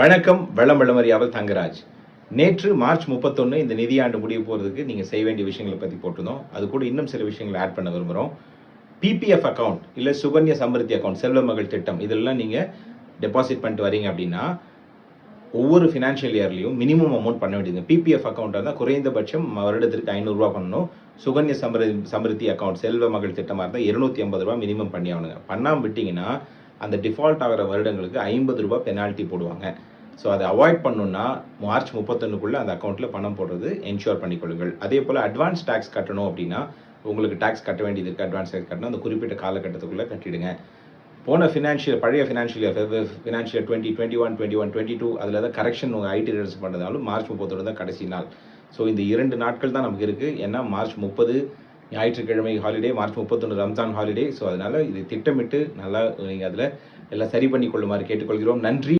வணக்கம் வளம் வளமறியாவல் தங்கராஜ். நேற்று மார்ச் முப்பத்தொன்று இந்த நிதியாண்டு முடிய போகிறதுக்கு நீங்கள் செய்ய வேண்டிய விஷயங்களை பற்றி போட்டிருந்தோம். அது கூட இன்னும் சில விஷயங்களை ஆட் பண்ண விரும்புகிறோம் பிபிஎஃப் அக்கவுண்ட் இல்லை சுகன்யா சமிருத்தி அக்கௌண்ட் செல்வ மகள் திட்டம் இதெல்லாம் நீங்கள் டெபாசிட் பண்ணிட்டு வரீங்க அப்படின்னா ஒவ்வொரு ஃபினான்ஷியல் இயர்லையும் மினிமம் அமௌண்ட் பண்ண வேண்டியது. பிபிஎஃப் அக்கௌண்ட்டாக இருந்தால் குறைந்தபட்சம் வருடத்திற்கு ஐநூறுரூவா பண்ணணும். சுகன்ய சமரி சமிருத்தி அக்கௌண்ட் செல்வ மகள் திட்டமாக இருந்தால் இருநூத்தி ஐம்பது ரூபா மினிமம் பண்ணி ஆகணுங்க. பண்ணாமல் விட்டிங்கன்னா அந்த டிஃபால்ட் ஆகிற வருடங்களுக்கு ஐம்பது ரூபாய் பெனால்ட்டி போடுவாங்க. ஸோ அதை அவாய்ட் பண்ணணுன்னா மார்ச் முப்பத்தொன்னுக்குள்ளே அந்த அக்கௌண்ட்டில் பணம் போடுறது என்ஷூர் பண்ணிக்கொள்ளுங்கள். அதே போல் அட்வான்ஸ் டேக்ஸ் கட்டணும் அப்படின்னா உங்களுக்கு டேக்ஸ் கட்ட வேண்டியது இருக்குது அட்வான்ஸ் டேக்ஸ் கட்டணும். அந்த குறிப்பிட்ட காலகட்டத்துக்குள்ளே கட்டிடுங்க. போன ஃபினான்ஷியல் பழைய financial year financial twenty twenty one twenty one twenty two அதில் தான் கரெக்ஷன் உங்கள் ஐடி ரிட்டர்ன்ஸ் பண்ணுறதாலும் மார்ச் முப்பத்தொன்று தான் கடைசி நாள். ஸோ இந்த இரண்டு நாட்கள் தான் நமக்கு இருக்குது ஏன்னா மார்ச் முப்பது ஞாயிற்றுக்கிழமை ஹாலிடே மார்ச் முப்பத்தொன்று ரம்ஜான் ஹாலிடே ஸோ அதனால் இது திட்டமிட்டு நல்லா நீங்கள் அதில் எல்லாம் சரி பண்ணி கொள்ளுமாறு கேட்டுக்கொள்கிறோம். நன்றி.